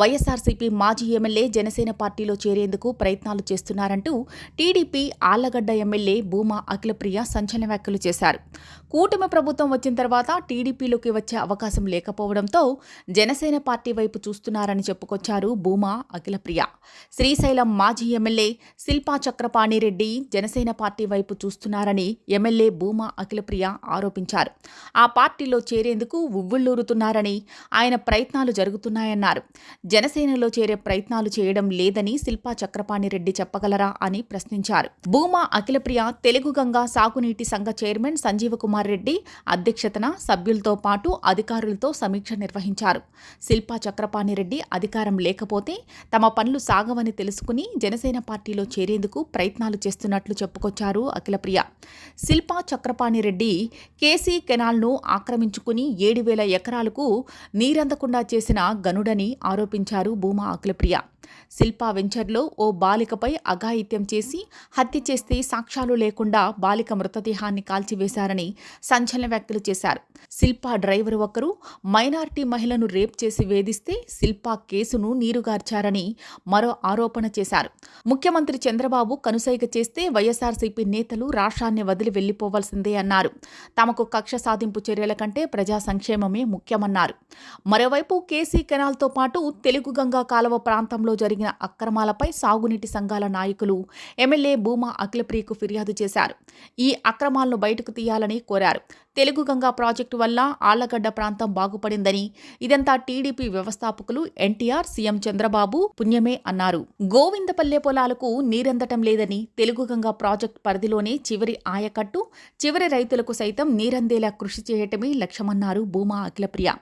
వైఎస్ఆర్సీపీ మాజీ ఎమ్మెల్యే జనసేన పార్టీలో చేరేందుకు ప్రయత్నాలు చేస్తున్నారంటూ టీడీపీ ఆళ్ళగడ్డ ఎమ్మెల్యే భూమా అఖిలప్రియ సంచలన వ్యాఖ్యలు చేశారు. కూటమి ప్రభుత్వం వచ్చిన తర్వాత టీడీపీలోకి వచ్చే అవకాశం లేకపోవడంతో జనసేన పార్టీ వైపు చూస్తున్నారని చెప్పుకొచ్చారు భూమా అఖిలప్రియ. శ్రీశైలం మాజీ ఎమ్మెల్యే శిల్పా చక్రపాణిరెడ్డి జనసేన పార్టీ వైపు చూస్తున్నారని ఎమ్మెల్యే భూమా అఖిలప్రియ ఆరోపించారు. ఆ పార్టీలో చేరేందుకు ఉవ్వుళ్ళూరుతున్నారని ఆయన ప్రయత్నాలు జరుగుతున్నాయన్నారు. జనసేనలో చేరే ప్రయత్నాలు చేయడం లేదని శిల్పా చక్రపాణిరెడ్డి చెప్పగలరా అని ప్రశ్నించారు. భూమా అఖిలప్రియ తెలుగు గంగా సాగునీటి సంఘ చైర్మన్ సంజీవ కుమార్ రెడ్డి అధ్యక్షతన సభ్యులతో పాటు అధికారులతో సమీక్ష నిర్వహించారు. శిల్పా చక్రపాణిరెడ్డి అధికారం లేకపోతే తమ పనులు సాగవని తెలుసుకుని జనసేన పార్టీలో చేరేందుకు ప్రయత్నాలు చేస్తున్నట్లు చెప్పుకొచ్చారు అఖిలప్రియ. శిల్పా చక్రపాణిరెడ్డి కేసీ కెనాల్ను ఆక్రమించుకుని ఏడు వేల ఎకరాలకు నీరందకుండా చేసిన గనుడని ఆరోపించారు ఆరోపించారు భూమా ఆకులప్రియ శిల్పా వెంచర్లో ఓ బాలికపై అఘాయిత్యం చేసి హత్య చేస్తే సాక్ష్యాలు లేకుండా బాలిక మృతదేహాన్ని కాల్చివేశారని సంచలన వ్యాఖ్యలు చేశారు. శిల్పా డ్రైవర్ ఒకరు మైనార్టీ మహిళను రేప్ చేసి వేధిస్తే శిల్పా కేసును నీరుగార్చారని మరో ఆరోపణ చేశారు. ముఖ్యమంత్రి చంద్రబాబు కనుసైగ చేస్తే వైఎస్ఆర్సీపీ నేతలు రాష్ట్రాన్ని వదిలి వెళ్ళిపోవాల్సిందే అన్నారు. తమకు కక్ష సాధింపు చర్యల కంటే ప్రజా సంక్షేమమే ముఖ్యమన్నారు. మరోవైపు కేసీ కెనాల్తో పాటు తెలుగు గంగా కాలువ ప్రాంతంలో జరిగిన అక్రమాలపై సాగునీటి సంఘాల నాయకులు ఎమ్మెల్యే భూమా అఖిలప్రియకు ఫిర్యాదు చేశారు. ఈ అక్రమాలను బయటకు తీయాలని కోరారు. తెలుగు గంగా ప్రాజెక్టు వల్ల ఆళ్ళగడ్డ ప్రాంతం బాగుపడిందని ఇదంతా టీడీపీ వ్యవస్థాపకులు ఎన్టీఆర్ సీఎం చంద్రబాబు పుణ్యమే అన్నారు. గోవిందపల్లె పొలాలకు నీరందటం లేదని తెలుగు గంగా ప్రాజెక్టు పరిధిలోనే చివరి ఆయకట్టు చివరి రైతులకు సైతం నీరందేలా కృషి చేయటమే లక్ష్యమన్నారు భూమా అఖిలప్రియ.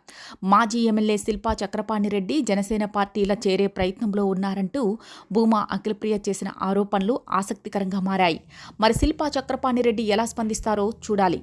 మాజీ ఎమ్మెల్యే శిల్పా చక్రపాణిరెడ్డి జనసేన పార్టీల చేరే ప్రయత్నంలో ఉన్నారంటూ భూమా అఖిలప్రియ చేసిన ఆరోపణలు ఆసక్తికరంగా మారాయి. మరి శిల్పా చక్రపాణిరెడ్డి ఎలా స్పందిస్తారో చూడాలి.